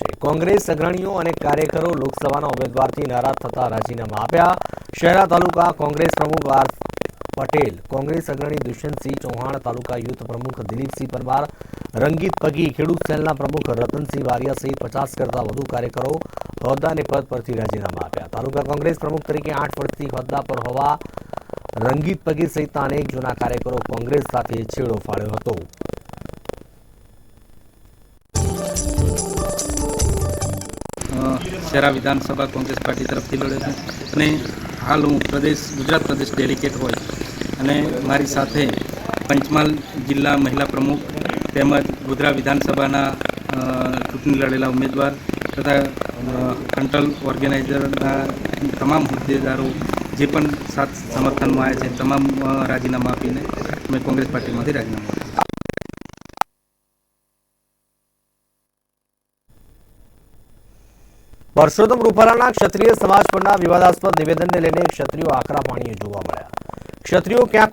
છે. કોંગ્રેસ અગ્રણીઓ અને કાર્યકરો લોકસભાના ઉમેદવારથી નારાજ થતા રાજીનામા આપ્યા. શહેરા તાલુકા કોંગ્રેસ પ્રમુખ આર પટેલ, કોંગ્રેસ અગ્રણી દુષ્યંતસિંહ ચૌહાણ, તાલુકા યુથ પ્રમુખ દિલીપસિંહ પરમાર, રંગીત પગી, ખેડૂત સેલના પ્રમુખ રતનસિંહ વારિયા સહિત પચાસ કરતા વધુ કાર્યકરો હોદ્દા અને પદ પરથી રાજીનામા આપ્યા. તાલુકા કોંગ્રેસ પ્રમુખ તરીકે આઠ વર્ષથી હોદ્દા પર હોવા રંગીત પગી સહિતના અનેક જૂના કાર્યકરો કોંગ્રેસ સાથે છેડો ફાળ્યો હતો. અ, શહેરા વિધાનસભા કોંગ્રેસ પાર્ટી તરફથી લડ્યો છું. અને હાલ હું પ્રદેશ ગુજરાત પ્રદેશ ડેલિકેટ હોય. અને મારી સાથે પંચમહાલ જિલ્લા મહિલા પ્રમુખ તેમજ ગોધરા વિધાનસભાના ચૂંટણી લડેલા ઉમેદવાર તથા કંટ્રોલ ઓર્ગેનાઇઝરના તમામ હોદ્દેદારો જે પણ સાથ સમર્થનમાં આવ્યા છે તમામ રાજીનામા આપીને મેં કોંગ્રેસ પાર્ટીમાંથી રાજીનામું આપ્યું પરસોત્તમ રૂપાલાના ક્ષત્રિય સમાજ પરના વિવાદાસ્પદ નિવેદનને લઈને ક્ષત્રિયો આકરા પાણીએ જોવા મળ્યા. ક્ષત્રિયો ક્યાંક